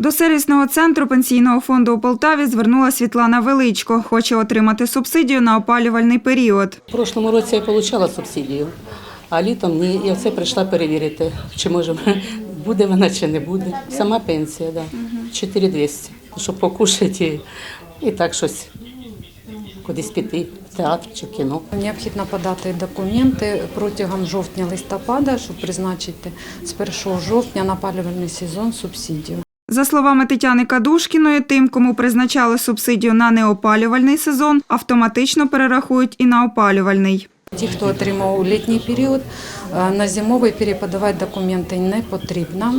До сервісного центру пенсійного фонду у Полтаві звернула Світлана Величко. Хоче отримати субсидію на опалювальний період. В прошлому році я отримала субсидію, а літом ні. І оце прийшла перевірити, чи може буде вона чи не буде. Сама пенсія, да. 4200. Щоб покушати і, так щось кудись піти, в театр чи кіно. Необхідно подати документи протягом жовтня-листопада, щоб призначити з 1 жовтня на опалювальний сезон субсидію. За словами Тетяни Кадушкіної, тим, кому призначали субсидію на неопалювальний сезон, автоматично перерахують і на опалювальний. Ті, хто отримав у літній період, е, на зимовий період подавати документи не потрібно.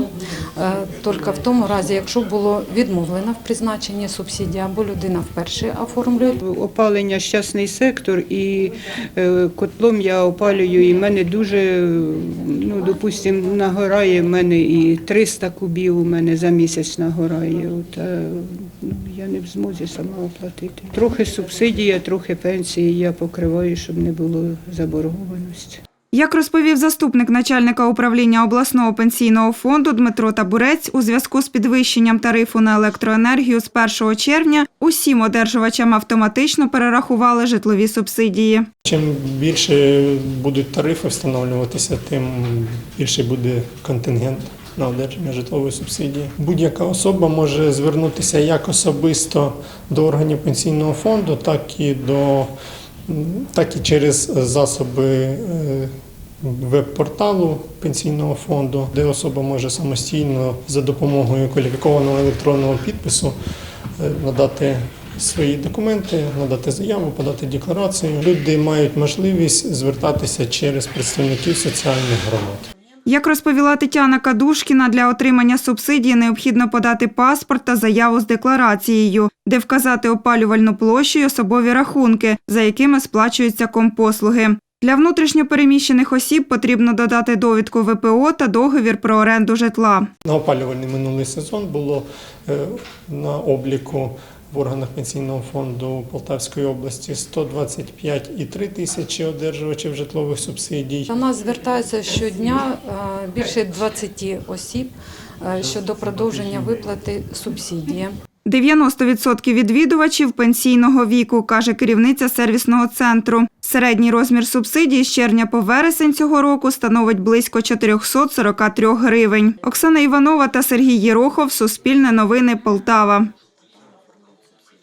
Е, Тільки в тому разі, якщо було відмовлено в призначенні субсидії або людина вперше оформлює Опалення щасний сектор, і е, котлом я опалюю, і в мене дуже, ну, допустимо, нагорає, в мене і 300 кубів у мене за місяць нагорає. От, я не в змозі сама оплатити. Трохи субсидія, трохи пенсії я покриваю, щоб не було заборгованості. Як розповів заступник начальника управління обласного пенсійного фонду Дмитро Табурець, у зв'язку з підвищенням тарифу на електроенергію з 1 червня усім одержувачам автоматично перерахували житлові субсидії. Чим більше будуть тарифи встановлюватися, тим більше буде контингент на одержання житлової субсидії. Будь-яка особа може звернутися як особисто до органів пенсійного фонду, так і до так і через засоби е, веб-порталу пенсійного фонду, де особа може самостійно за допомогою кваліфікованого електронного підпису е, надати свої документи, надати заяву, подати декларацію. Люди мають можливість звертатися через представників соціальних громад. Як розповіла Тетяна Кадушкіна, для отримання субсидії необхідно подати паспорт та заяву з декларацією, де вказати опалювальну площу й особові рахунки, за якими сплачуються компослуги. Для внутрішньопереміщених осіб потрібно додати довідку ВПО та договір про оренду житла. На опалювальний минулий сезон було е, на обліку в органах пенсійного фонду Полтавської області 125,3 тисячі одержувачів житлових субсидій. До нас звертаються щодня е, більше 20 осіб е, щодо продовження виплати субсидії. 90% відвідувачів пенсійного віку, каже керівниця сервісного центру. Середній розмір субсидії з червня по вересень цього року становить близько 443 гривень. Оксана Іванова та Сергій Єрохов. Суспільне новини Полтава.